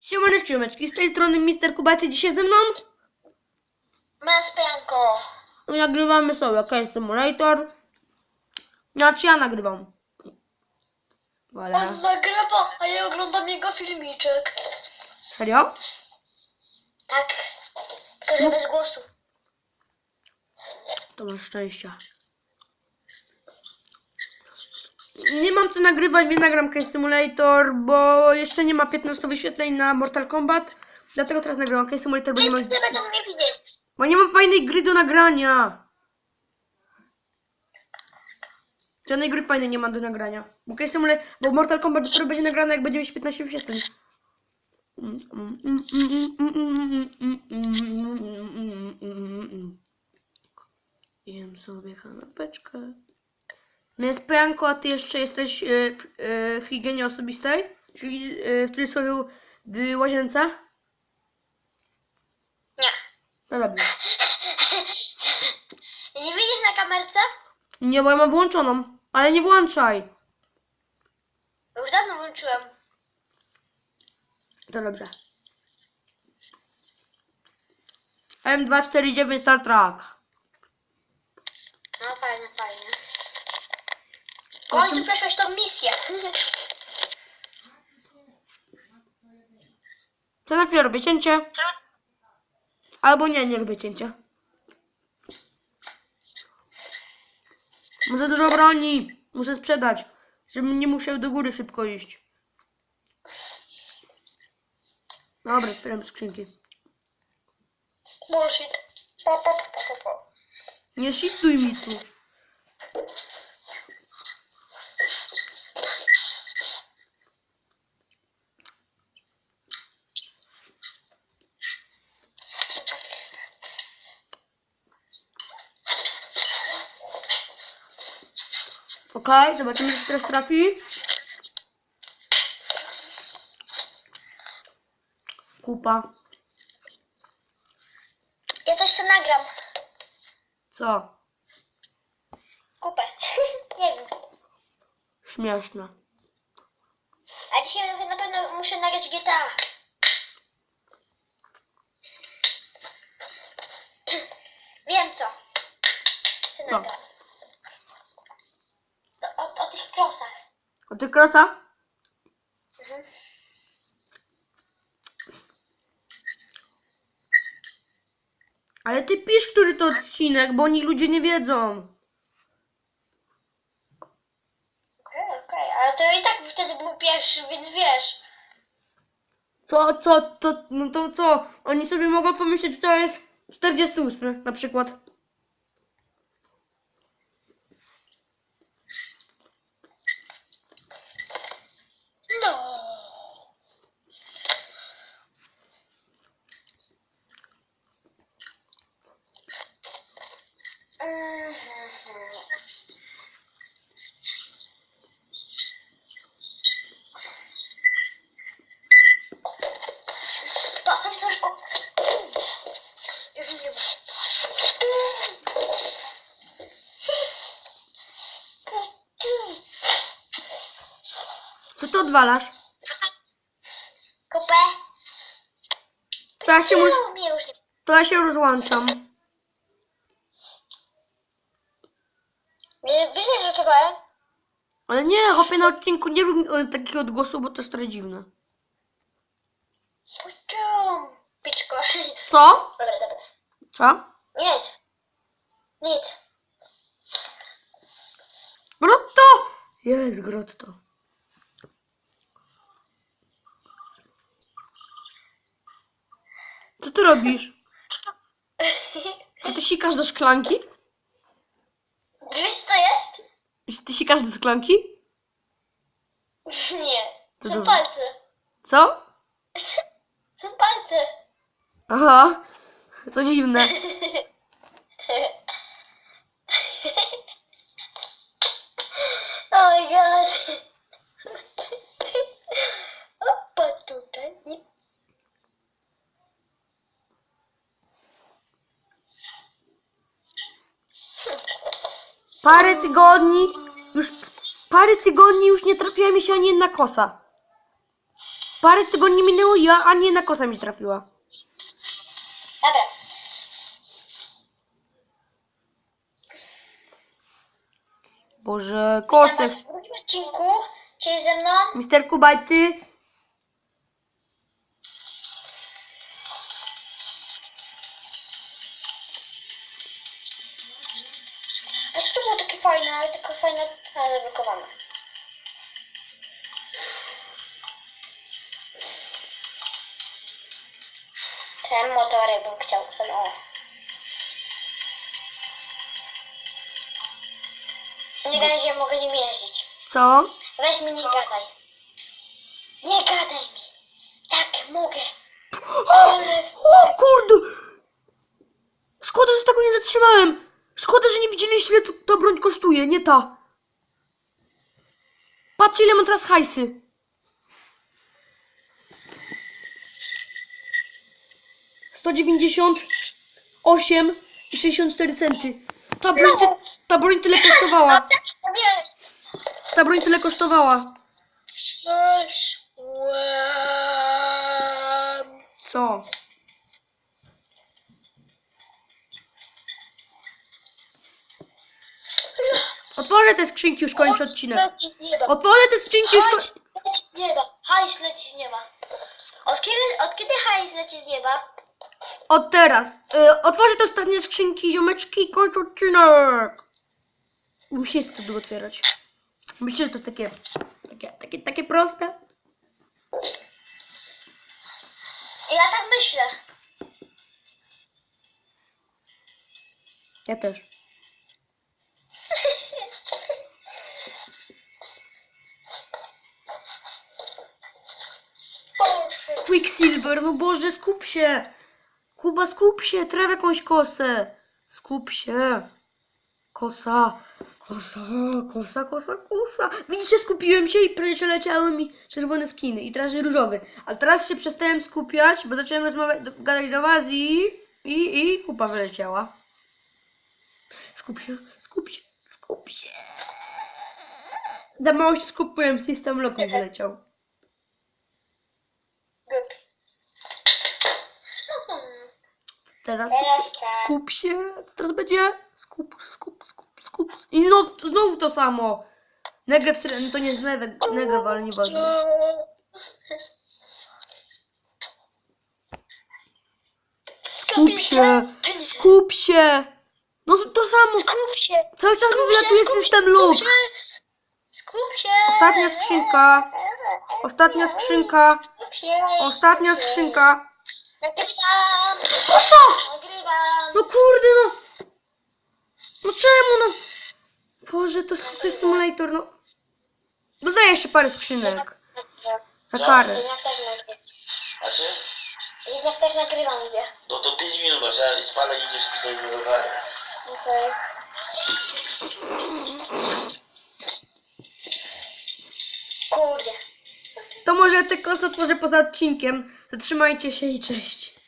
Siemane skrzymeczki, z tej strony Mister Kubacy dzisiaj ze mną. Maspianko. No nagrywamy sobie Case Simulator. Znaczy ja nagrywam. Ale... On nagrywa, a ja oglądam jego filmiczek. Serio? Tak. Tylko że bez głosu. To masz szczęścia. Nie mam co nagrywać, więc nagram Case Simulator, bo jeszcze nie ma 15 wyświetleń na Mortal Kombat. Dlatego teraz nagrywam Case Simulator, bo nie, ma, Wszyscy będą mnie widzieć. bo nie mam fajnej gry do nagrania. Żadnej gry fajnej nie ma do nagrania. Bo Case Simulator, bo Mortal Kombat dopiero będzie nagrane, jak będzie mieć 15 wyświetleń. Jem sobie kanapeczkę. Jest Pranko, a ty jeszcze jesteś e, w, e, w higienie osobistej? Czyli e, w cudzysłowie w łazience? Nie. No dobrze. Nie widzisz na kamerce? Nie, bo ja mam włączoną. Ale nie włączaj. Już dawno włączyłem. To dobrze. M249 Star Trek. No fajnie, fajnie. W końcu przeszłeś tą misję. To najpierw robię cięcie. Albo nie, nie lubię cięcia. Mam za dużo broni. Muszę sprzedać. Żebym nie musiał do góry szybko iść. Dobra, otwieram skrzynki. Bullshit. Po, po, po, po, po. Nie shituj mi tu. Okej, zobaczymy, czy teraz trafi. Kupa. Ja coś sobie nagram. Co? Kupę. Nie wiem. Śmieszne. A dzisiaj na pewno muszę nagrać GTA. Wiem co. Co Co? nagram. O, o, o tych krosach. O tych krosach? Mhm. Ale ty pisz, który to odcinek, bo oni ludzie nie wiedzą. Okej, okej, ale to i tak wtedy był pierwszy, więc wiesz. Co, co, to, no to co? Oni sobie mogą pomyśleć, że to jest 48 na przykład. No. Mhm. Stop, stop, stop. Już nie ma. Ty odwalasz? Kupę. To ja się, mus, nie to ja się rozłączam. Nie, Wiesz, że czekałem? Ale nie, chłopie na odcinku nie rób mi o, takiego odgłosu, bo to jest trochę dziwne. Puszczą. Piczko. Co? Dobra, dobra. Co? Nic. Nic. Grotto! Jest grotto. Co ty robisz? Czy ty sikasz do szklanki? Wiesz, co jest? Czy ty sikasz do szklanki? Nie. To Są palce. Co? Są palce. Aha, to dziwne. Parę tygodni, już parę tygodni już nie trafiła mi się ani jedna kosa. Parę tygodni minęło, ja ani jedna kosa mi trafiła. Dobra. Boże, kosy. w drugim odcinku. Czyli ze mną. Mister Kubajty. A to było takie fajne, takie fajne, ale zablokowane. Ten motorek bym chciał, ten o. Nie gadaj, że mogę nim jeździć. Co? Weź mi nie gadaj. Nie gadaj mi. Tak, mogę. Ale... O kurde! Szkoda, że tego nie zatrzymałem. Szkoda, że nie widzieliście, ile ta broń kosztuje, nie ta. Patrzcie, ile mam teraz hajsy. Sto dziewięćdziesiąt osiem i sześćdziesiąt cztery centy. Ta broń, ty, ta broń tyle kosztowała. Ta broń tyle kosztowała. Co? Otworzę te skrzynki, już kończę odcinek. Leci z nieba. Otworzę te skrzynki, już Hajs kończę. leci z nieba. Hajs leci z nieba. Od kiedy, od kiedy hajs leci z nieba? Od teraz. Y, otworzę te ostatnie skrzynki, ziomeczki, i kończę odcinek. Musi się to otwierać. Myślę, że to takie, takie, takie, takie proste. Ja tak myślę. Ja też. Quicksilver, no Boże, skup się. Kuba, skup się, traf jakąś kosę. Skup się. Kosa. Kosa, kosa, kosa, kosa. Widzicie, skupiłem się i przeleciały mi czerwone skiny i teraz różowy. A teraz się przestałem skupiać, bo zacząłem rozmawiać, do, gadać do was i, i, i kupa wyleciała. Skup się, skup się, skup się. Za mało się skupiłem, system lock mi wyleciał. Teraz Teraz tak. skup się. Co teraz będzie? Skup, skup, skup, skup. I znowu, znowu to samo. Negev, no to nie jest negev, negev ale nieważne. Skup się, skup się. No to samo. Skup się. Cały czas mi się, system się. Skup się. Ostatnia skrzynka. Ostatnia skrzynka. Ostatnia skrzynka. Nagrywam. Kosza! Nagrywam. No kurde no. No czemu no? Boże, to jest simulator, no. Dodaję jeszcze parę skrzynek. Za karę. Jednak też nagrywam. Znaczy? Jednak też nagrywam dwie. No to 5 minut masz, ja spalę i idziesz pisać wywołanie. Okej. Kurde. To może te kosy otworzę poza odcinkiem. Zatrzymajcie się i cześć.